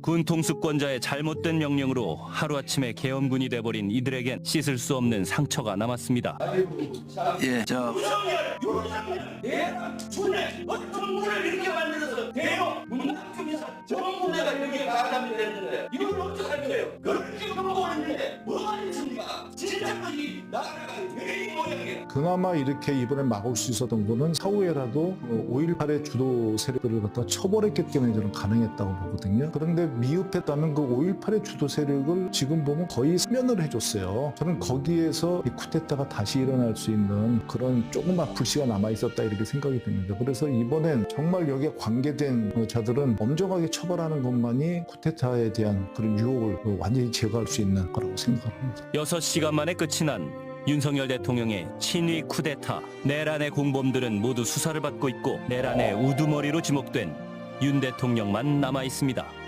군 통수권자의 잘못된 명령으로 하루아침에 계엄군이 돼버린 이들에겐 씻을 수 없는 상처가 남았습니다. 예, 저 군에 어떤 이렇게 만들어서 대형 문학금에서 정부대가 여기에 가담이 되는데 이걸 어떡할 거예요? 그렇게 그나마 이렇게 이번에 막을 수 있었던 거는 사후에라도 5.18의 주도 세력들을 갖다 처벌했기 때문에 저는 가능했다고 보거든요. 그런데 미흡했다면 그 5.18의 주도 세력을 지금 보면 거의 사면을 해줬어요. 저는 거기에서 이 쿠데타가 다시 일어날 수 있는 그런 조그만 불씨가 남아있었다 이렇게 생각이 듭니다. 그래서 이번엔 정말 여기에 관계된 자들은 엄정하게 처벌하는 것만이 쿠데타에 대한 그런 유혹을 완전히 제거할 수 있는 거라고 생각합니다. 6시간 만에 끝이 난 윤석열 대통령의 친위 쿠데타. 내란의 공범들은 모두 수사를 받고 있고 내란의 우두머리로 지목된 윤 대통령만 남아 있습니다.